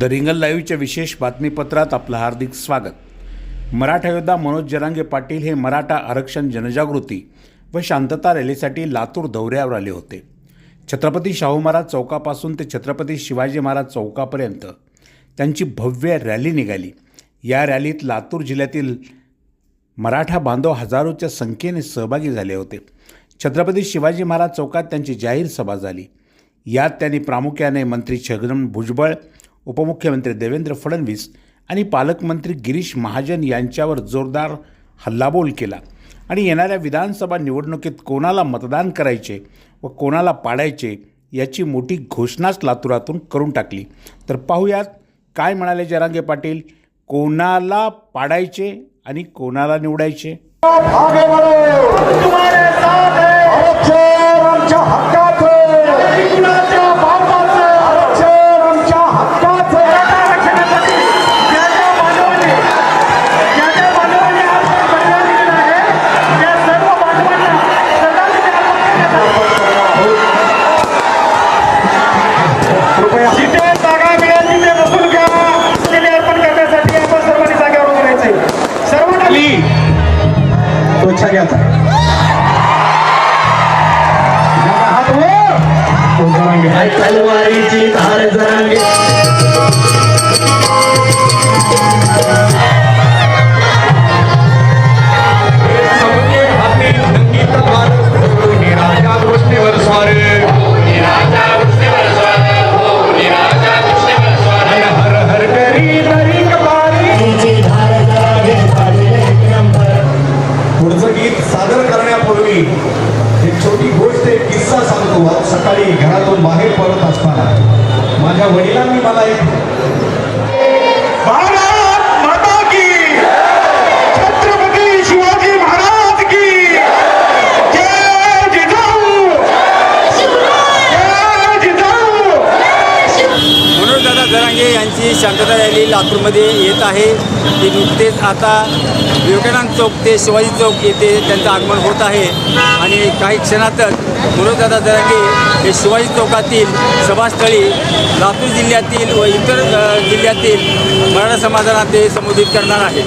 The रिंगल लाईव्हच्या विशेष बातमीपत्रात आपलं हार्दिक स्वागत. मराठा योद्धा मनोज जरांगे पाटील हे मराठा आरक्षण जनजागृती व शांतता रॅलीसाठी लातूर दौऱ्यावर आले होते. छत्रपती शाहू महाराज चौकापासून ते छत्रपती शिवाजी महाराज चौकापर्यंत त्यांची भव्य रॅली निघाली. या रॅलीत लातूर जिल्ह्यातील मराठा बांधव हजारोच्या संख्येने सहभागी झाले होते. छत्रपती शिवाजी महाराज चौकात त्यांची जाहीर सभा झाली. यात त्यांनी प्रामुख्याने मंत्री छगन भुजबळ उपमुख्यमंत्री देवेंद्र फडणवीस आणि पालकमंत्री गिरीश महाजन यांच्यावर जोरदार हल्लाबोल केला. आणि येणाऱ्या विधानसभा निवडणुकीत कोणाला मतदान करायचे व कोणाला पाडायचे याची मोठी घोषणाच लातूरातून करून टाकली. तर पाहूयात काय म्हणाले जरांगे पाटील? कोणाला पाडायचे आणि कोणाला निवडायचे? दादा जरांगे यांची शांतता रॅली लातूरमध्ये येत आहे. ती नुकतेच आता विवेकानंद चौक ते शिवाजी चौक येथे त्यांचं आगमन होत आहे. आणि काही क्षणातच मनोजदादा जरांगे हे शिवाजी चौकातील सभास्थळी लातूर जिल्ह्यातील व इतर जिल्ह्यातील मराठा समाजाला ते संबोधित करणार आहे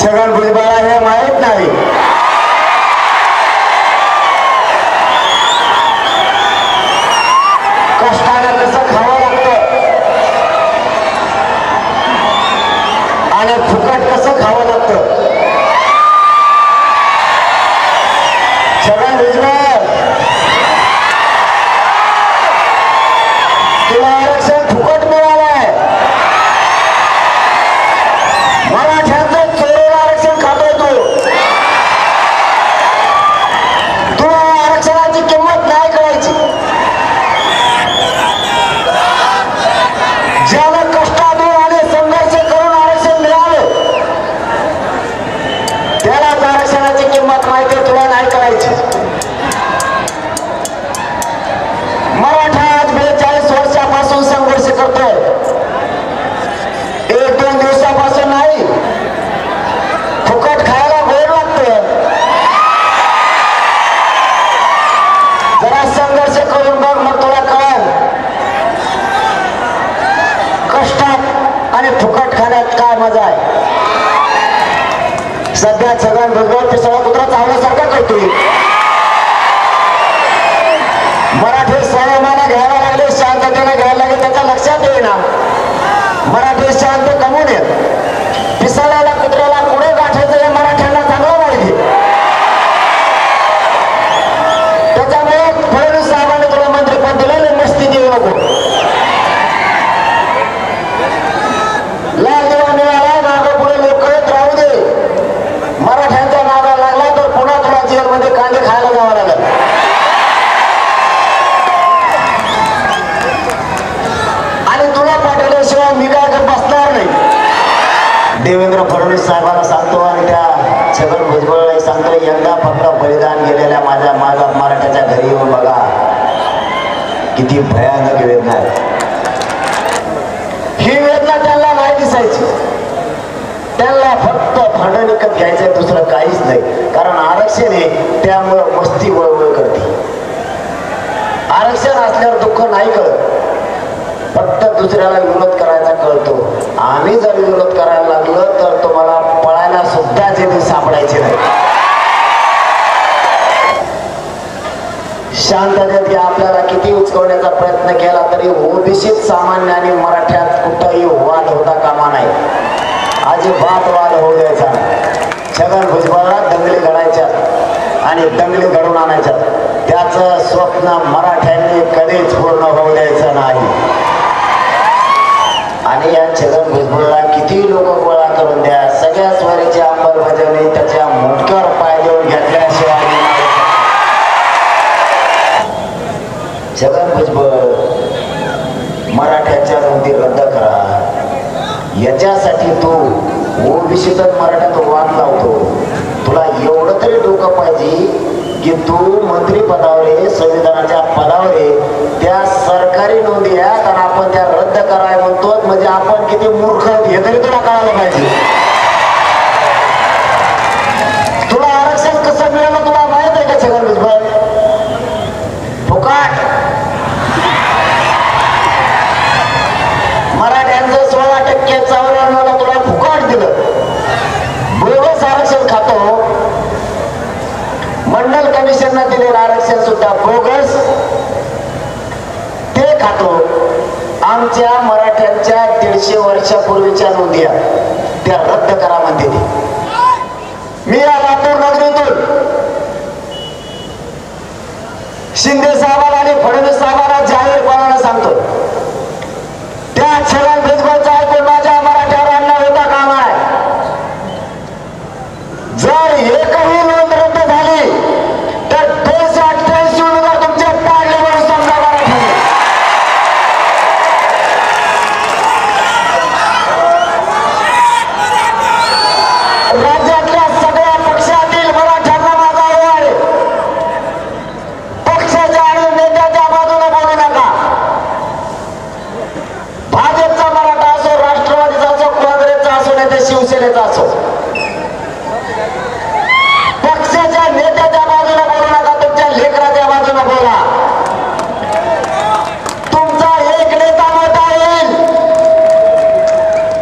छगन हे माहीत नाही. आणि फुकट कसं खावं लागतं? चावल्यासारखा करतोय मराठी स्वाभिमाना घ्यायला लागले शांततेने घ्यायला लागले त्याच्या लक्षात येईना. मराठी शांत कमवून येत पिसाळ्याला कुत्र्याला पुढे गाठायचं हे मराठ्यांना चांगलं माहिती त्याच्यामुळे फडणवीस साहेबांनी तुला मंत्रीपद दिलं मस्ती देऊ नको लाल दिवा मिळाला मागं पुढे लोक येत राहू दे मराठ्यांचा नादा लागला तर पुन्हा तुला जेलमध्ये कांदे खायला जावं लागेल आणि तुला पाठवल्याशिवाय मी काय करत बसणार नाही देवेंद्र फडणवीस साहेबांना सांगतो आणि त्या छगन भुजबळला सांगतो यंदा फक्त बलिदान गेलेल्या माझ्या माझा मराठ्याच्या घरी येऊन बघा. किती भयानक वेदना ही वेदना त्यांना नाही दिसायची. त्यांना फक्त भांडण विकत घ्यायचंय दुसरं काहीच नाही. कारण आरक्षण हे त्यामुळं मस्ती वळवळ करते. आरक्षण असल्यावर दुःख नाही कळत. फक्त दुसऱ्याला विरोध करायचा कळतो. आम्ही जर विरोध करायला लागलो तर तुम्हाला पळायला सुद्धा तिथे नाही. शांततेत की आपल्याला किती उचकवण्याचा प्रयत्न केला तरी ओबीसीत सामान्य आणि मराठ्यात कुठंही वाद होता कामा नाही. अजिबात वाद होऊ द्यायचा छगन भुजबळला दंगली घडायच्या आणि दंगली घडून आणायच्या त्याचं स्वप्न मराठ्यांनी कधीच पूर्ण होऊ द्यायचं नाही. आणि या छगन भुजबळला किती लोक गोळा करून द्या? सगळ्या स्वारीची अंमलबजावणी त्याच्या मुटक्यावर पाय देऊन घेतल्याशिवाय नाही होणार. छगन भुजबळ मराठ्याच्या नोंदी रद्द करा येतो तू ओबीसीतच मराठ्यात वाद लावतो. तुला एवढं तरी डोकं पाहिजे की तू मंत्री पदावर संविधानाच्या पदावर त्या सरकारी नोंदी आहेत आणि आपण त्या रद्द कराय म्हणतो म्हणजे आपण किती मूर्ख हे तरी तुला कळायला पाहिजे तुला आरक्षण कसं मिळालं तुला माहीत आहे का छगन भुजबळ फुकाट मराठ्यांचं सोळा टक्के चौऱ्याण्णवला तुला फुकाट दिलं बोगस आरक्षण खातो मंडल कमिशननं दिलेलं आरक्षण सुद्धा बोगस ते खातो. आमच्या मराठ्यांच्या दीडशे वर्षापूर्वीच्या नोंदी त्या रद्द करा म्हणते मी या लातूर नगरीतून शिंदे साहेबांना आणि फडणवीस साहेबांना जाहीरपणाने सांगतो त्या छगन भुजबळचा ऐकून माझ्या मराठ्यावर अन्याय होता कामा आहे जर एकही नोंद रद्द झाली तर दोनशे अठ्ठ्याऐंशी उमेदवार तुमचे पाडले म्हणून समजा मराठ्याने राज्यातल्या सगळ्या पक्षातील मराठ्यांना माझा आव्हान आहे पक्षाच्या आणि नेत्याच्या बाजूने बोलू नका भाजपचा मराठा असो राष्ट्रवादीचा असो काँग्रेसचा असो नाही तर शिवसेनेचा असो पक्षाच्या नेत्याच्या बाजूने बोलू नका तुमच्या लेकराच्या बाजूने बोला तुमचा एक नेता मोठा येईल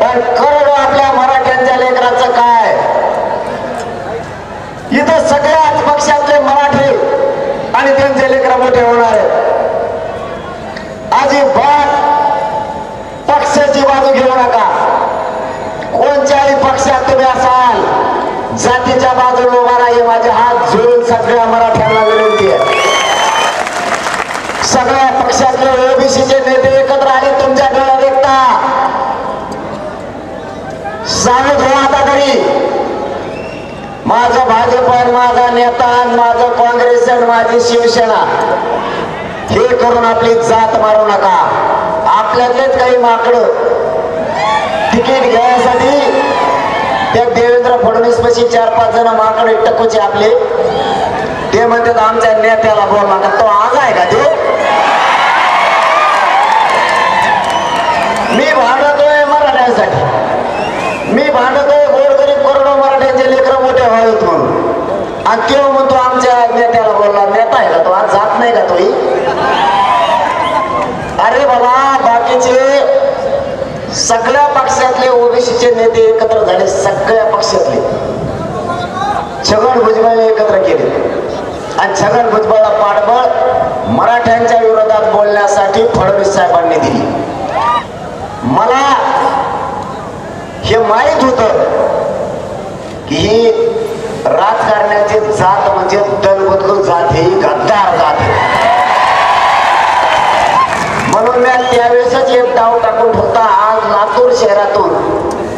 पण करोडो आपल्या मराठ्यांच्या लेकराचं काय इथं सगळ्याच पक्षातले मराठी आणि त्यांचे लेकर मोठे होणार आहेत अजिबात पक्षाची बाजू घेऊ नका कोणत्याही पक्षात तुम्ही असाल जातीच्या बाजूने उभा नाही माझे हात जोडून सगळ्या मराठ्यांना विनंती आहे. सगळ्या पक्षातले ओबीसीचे नेते एकत्र आले तुमच्या डोळ्यात एकता. सांगत हो आता तरी माझं भाजप माझा नेता आणि माझं काँग्रेस आणि माझी शिवसेना. हे करून आपली जात मारू नका. आपल्यातलेच काही माकडं. तिकीट घेण्यासाठी त्या देव फडणवीस पशी चार पाच जण माकडे टकूचे आपले. ते म्हणतात आमच्या नेत्याला बोल नका तो आज आहे का ते? मी भांडतोय मराठ्यांसाठी. मी भांडतोय गोरगरीब करोडो मराठ्यांचे लेकर मोठे व्हावेत म्हणून. आणि केव्हा म्हणतो आमच्या नेत्याला बोलला नेता आहे का तो? आज जात नाही का तोही? अरे बाबा बाकीचे सगळ्या पक्षातले ओबीसीचे नेते एकत्र झाले सगळ्या पक्षातले. छगन भुजबळने एकत्र केले. आणि छगन भुजबळला पाठबळ मराठ्यांच्या विरोधात बोलण्यासाठी फडणवीस साहेबांनी दिली. मला हे माहीत होतं की ही राजकारण्याची जात म्हणजे दलबदलू जात ही गद्दार जात आहे. दरम्यान त्यावेळेसच एक डाव टाकून होता आज लातूर शहरातून.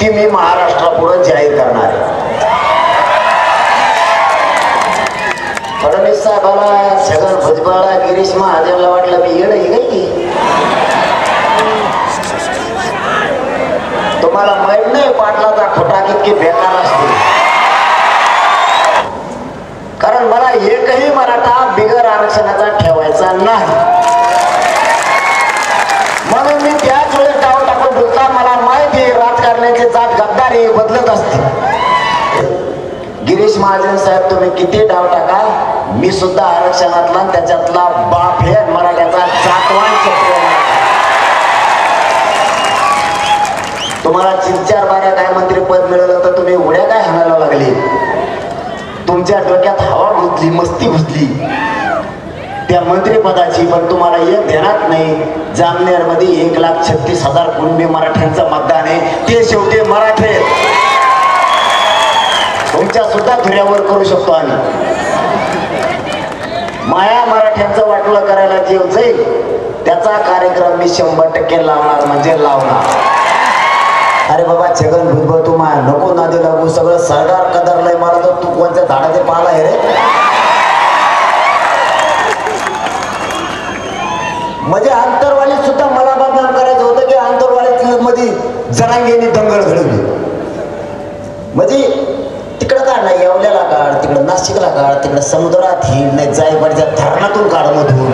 ती मी महाराष्ट्रापुढे जाहीर करणार आहे. फडणवीस साहेबाला छगन भुजबळला गिरीश महाजनला वाटलं मी येणं ही काही तुम्हाला माहीत नाही पाटलाचा खोटा कितकी बेकार असते. कारण मला एकही मराठा बिगर आरक्षणात गिरीश महाजन साहेब तुम्ही किती डाव टाका मी सुद्धा आरक्षणातला त्याच्यातला बाप हे मराठ्याचा सातवान क्षेत्र तुम्हाला तीन चार बाऱ्या काय मंत्रीपद मिळालं तर तुम्ही उड्या काय हाणायला लागले? तुमच्या डोक्यात हवा घुसली मस्ती घुसली त्या मंत्रिपदाची पण तुम्हाला एक ध्यानात नाही. जामनेरमध्ये एक लाख छत्तीस हजार कुणबी मराठ्यांचं मतदान आहे. ते शेवटी मराठे तुमच्या सुद्धा धुऱ्यावर करू शकतो आम्ही. माया मराठ्यांचं वाटलं करायला जीव जाईल त्याचा कार्यक्रम मी शंभर टक्के लावणार म्हणजे लावणार. अरे बाबा छगन भुजबळ तू माया नको नादी लागू सगळं सरदार कदरलंय मला तर तू कोणत्या झाडाचे पाला आहे रे? म्हणजे आंतरवाली सुद्धा मला बदनाम करायचं होतं की आंतरवाली मध्ये जरांगेने दंगल घडवली. म्हणजे तिकडं काढ नाही येवल्याला काढ तिकडं नाशिकला काढ तिकडं समुद्रात हिंड नाही जायपाडच्या धरणातून काढ मधून.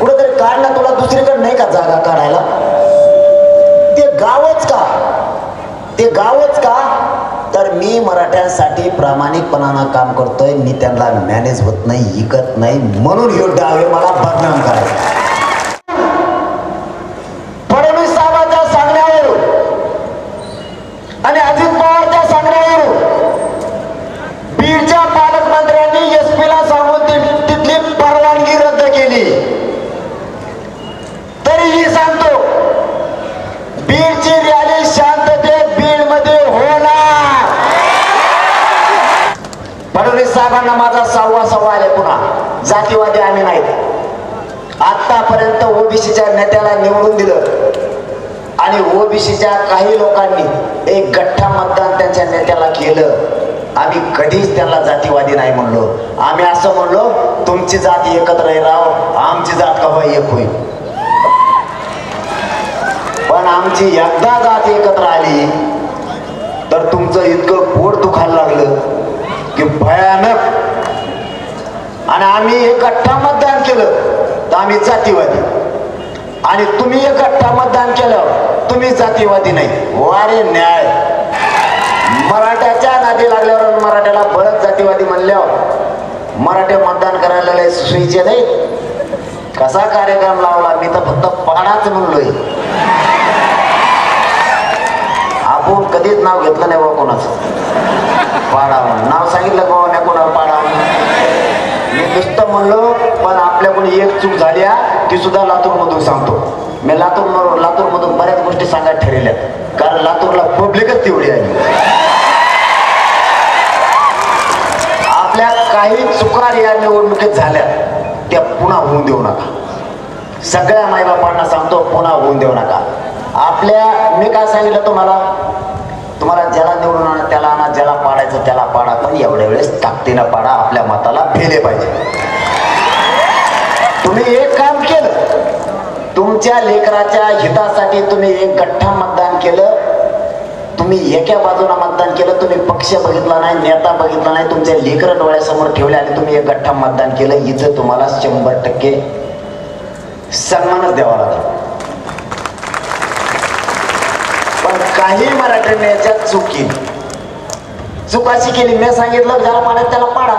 कुठेतरी काढ ना तुला दुसरीकडे नाही का जागा काढायला? ते गावच का? ते गावच का? तर मी मराठ्यांसाठी प्रामाणिकपणानं काम करतोय मी त्यांना मॅनेज होत नाही इकत नाही म्हणून हे डावे मला बदनाम करायचं फडणवीस साहेबांच्या सांगण्यावरून आणि अजित पवारच्या सांगण्यावरून बीडच्या पालकमंत्र्यांनी एस ला सांगून ती- तिथली परवानगी रद्द केली तरीही सांगतो बीडची रॅली शांततेत बीडमध्ये होणार फडणवीस साहेबांना माझा सव्वा सव्वा आले पुन्हा जातीवादी आम्ही नाहीत आतापर्यंत ओबीसीच्या नेत्याला निवडून दिलं. आणि ओबीसीच्या काही लोकांनी एक गठ्ठा मतदान त्यांच्या नेत्याला केलं. आम्ही कधीच त्यांना जातीवादी नाही म्हणलो. आम्ही असं म्हणलो तुमची जात एकत्र आहे राव आमची जात कवा एक होईल? पण आमची एकदा जात एकत्र आली तर तुमचं इतकं पोट दुखायला लागलं की भयानक. आणि आम्ही एक गठ्ठा मतदान केलं तर आम्ही जातीवादी. आणि तुम्ही एक मतदान केलं तुम्ही जातीवादी नाही. वारे न्याय. मराठ्याच्या नादी लागल्यावर मराठ्याला बरंच जातीवादी म्हणल्यावर मराठे मतदान करायला लय सुईचे नाही. कसा कार्यक्रम लावला? मी तर फक्त पाडाच म्हणलोय. आपण कधीच नाव घेतलं नाही बाबा कोणाचं. पाडा नाव सांगितलं बाबा मी कोणाला पाडा मी नुसतं म्हणलो पण आपल्याकडून एक चूक झाली आहे, ती सुद्धा लातूरमधून सांगतो. मी लातूर लातूरमधून बऱ्याच गोष्टी सांगायला ठरवल्या. कारण लातूरला पब्लिकच तेवढी आहे. आपल्या काही चुका या निवडणुकीत झाल्या त्या पुन्हा होऊन देऊ नका. सगळ्या माईबापांना सांगतो पुन्हा होऊन देऊ नका. आपल्या मी काय सांगितलं तुम्हाला? तुम्हाला ज्याला निवडून आणा त्याला आणा ज्याला पाडायचं त्याला पाडा पण एवढ्या वेळेस ताकदीनं पाडा आपल्या मताला भेले पाहिजे. तुम्ही एक काम केलं. तुमच्या लेकराच्या हितासाठी तुम्ही एक गठ्ठा मतदान केलं. तुम्ही एका बाजूला मतदान केलं तुम्ही पक्ष बघितला नाही नेता बघितला नाही तुमच्या लेकर डोळ्यासमोर ठेवले आणि तुम्ही एक गठ्ठा मतदान केलं. इथं तुम्हाला शंभर टक्के सन्मानच द्यावा लागला पण काही मराठ्यांनी याच्यात चूक. केली चूक अशी केली मी सांगितलं ज्याला पाण्यात त्याला पाडा.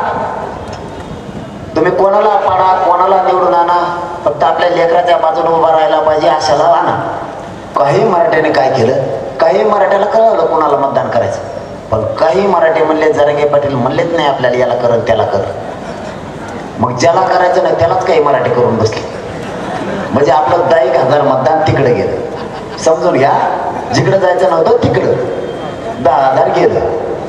तुम्ही कोणाला पाडा कोणाला निवडून आणा फक्त आपल्या लेकराच्या बाजूने उभा राहायला पाहिजे अशाला आणा. काही मराठ्याने काय केलं? काही मराठ्याला कळलं कोणाला मतदान करायचं. पण काही मराठी म्हणले जरंगे पाटील म्हणलेच नाही आपल्याला याला कर त्याला कर मग ज्याला करायचं नाही त्यालाच काही मराठी करून बसले. म्हणजे आपलं दहा एक हजार मतदान तिकडे गेलं. समजून घ्या. जिकडं जायचं नव्हतं तिकडं. दहा हजार गेलं.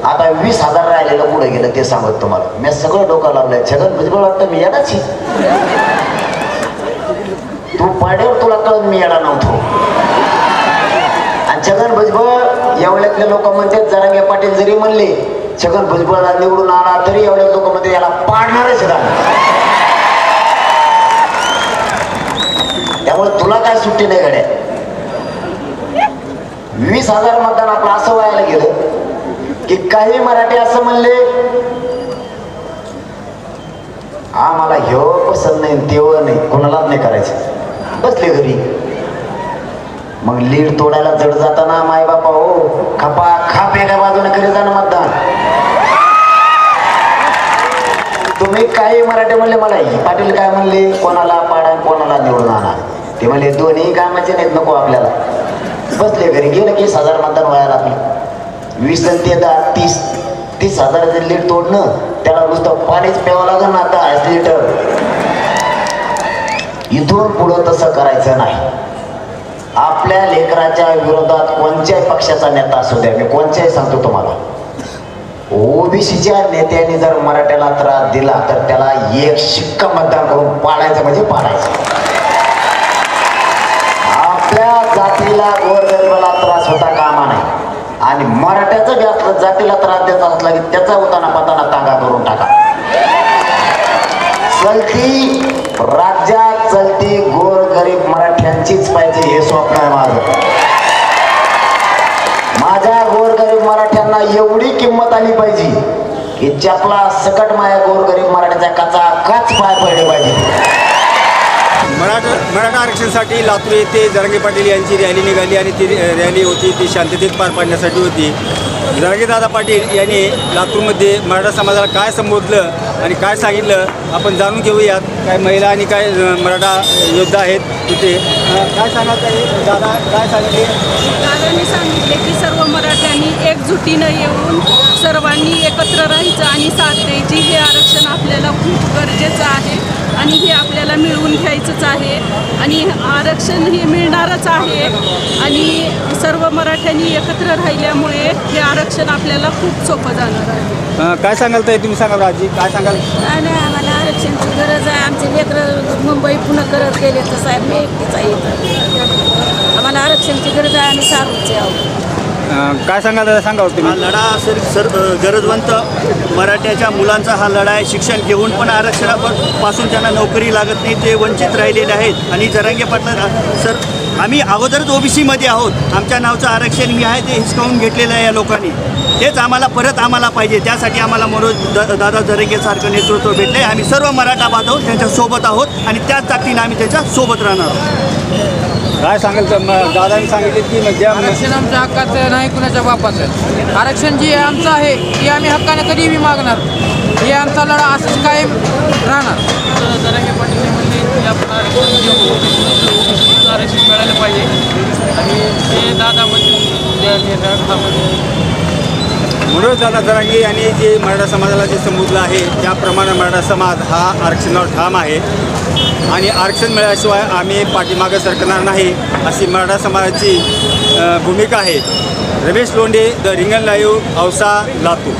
आता वीस हजार राहिलेलं पुढे गेलं ते सांगत तुम्हाला. मी सगळं डोकं लावलंय. छगन भुजबळ वाटतं मी येणारच तू पाड्यावर तुला कळत मी येडा नव्हतो. आणि छगन भुजबळ एवढ्यातले लोक म्हणतात जरांगे पाटील जरी म्हणले छगन भुजबळला निवडून आणा तरी एवढ्या लोक म्हणते याला पाडणारच राहणार त्यामुळे तुला काय सुट्टी नाही घड्या वीस हजार मतदान आपलं असं व्हायला गेलं की काही मराठी असं म्हणले आम्हाला ह्यो पसंत नाही तेव्हा नाही कोणालाच नाही करायचं. बसले घरी. मग लीड तोडायला जड जाताना माय बापा हो खपा खाप एका बाजूने घरी जाणं मतदान. तुम्ही काही मराठी म्हणले मला ही पाटील काय म्हणले कोणाला पाडा कोणाला निवडून आणा. ते म्हणले दोन्ही कामाचे नाहीत नको आपल्याला. बसले घरी. गेलं की हजार मतदान व्हायला आपलं वीस ते दहा तीस तीस हजाराचं लीड तोडणं त्याला नुसतं पाणीच प्यावं लागेल ना आता आज लिटर इथून पुढं तसं करायचं नाही. आपल्या लेकराच्या विरोधात कोणत्याही पक्षाचा नेता असू द्या मी कोणत्याही सांगतो तुम्हाला. ओबीसीच्या नेत्याने जर मराठ्याला त्रास दिला तर त्याला एक शिक्का मतदान करून पाडायचं म्हणजे पाडायचं आपल्या जातीला गोरगरिबाला त्रास होता कामा नाही आणि मराठ्याचं बी असलं जातीला त्रास द्यायचा असला की त्याचा उताना पताना तांगा करून टाका आरक्षणासाठी लातूर येथे जरांगे पाटील यांची रॅली निघाली आणि ती रॅली होती ती शांततेत पार पाडण्यासाठी होती. जरांगेदादा पाटील यांनी लातूरमध्ये मराठा समाजाला काय संबोधलं आणि काय सांगितलं आपण जाणून घेऊयात. काय महिला आणि काय मराठा योद्धा आहेत तिथे. काय सांगाल आहे दादा काय सांगितले? दादांनी सांगितले की सर्व मराठ्यांनी एकजुटीनं येऊन सर्वांनी एकत्र राहायचं आणि साथ द्यायची. हे आरक्षण आपल्याला खूप गरजेचं आहे. आणि हे आपल्याला मिळवून घ्यायचंच आहे. आणि आरक्षण हे मिळणारच आहे. आणि सर्व मराठ्यांनी एकत्र राहिल्यामुळे हे आरक्षण आपल्याला खूप सोपं जाणार आहे. काय सांगाल ताई? तुम्ही सांगाल आजी काय सांगाल? आणि आम्हाला आरक्षणची गरज आहे. आमचे लेकरं मुंबई पुणे करत गेले तर साहेब मी एकटीच आहे आम्हाला आरक्षणची गरज आहे आणि सारूचे आहोत. काय सांगाल दादा सांगा हो हा लढा सर सर गरजवंत मराठ्याच्या मुलांचा हा लढा आहे. शिक्षण घेऊन पण आरक्षणापासून त्यांना नोकरी लागत नाही ते वंचित राहिलेले आहेत. आणि जरांगे पाटला सर आम्ही अगोदरच ओबीसीमध्ये आहोत. आमच्या नावचं आरक्षण मी आहे ते हिसकावून घेतलेलं आहे या लोकांनी. तेच आम्हाला परत आम्हाला पाहिजे. त्यासाठी आम्हाला मनोज द दादा जरंगेसारखं नेतृत्व भेटले आम्ही सर्व मराठा बांधव त्यांच्यासोबत आहोत आणि त्याच ताकदीनं आम्ही त्याच्या सोबत राहणार आहोत. काय सांगाल तर मग दादांनी सांगितले की म्हणजे आरक्षण आमच्या हक्काचं नाही कुणाच्या बापाचं. आरक्षण जे आमचं आहे ते आम्ही हक्काने कधीही मागणार. हे आमचा लढा असंच कायम राहणार. आरक्षण मिळालं पाहिजे. आणि ते दादा मनोज दादा जरांगे यांनी जे मराठा समाजाला जे संबोधलं आहे त्याप्रमाणे मराठा समाज हा आरक्षणावर ठाम आहे. आणि आरक्षण मिळाल्याशिवाय आम्ही पाठीमागं सरकणार नाही अशी मराठा समाजाची भूमिका आहे. Ramesh Londhe the Ringan live Ausa Latur.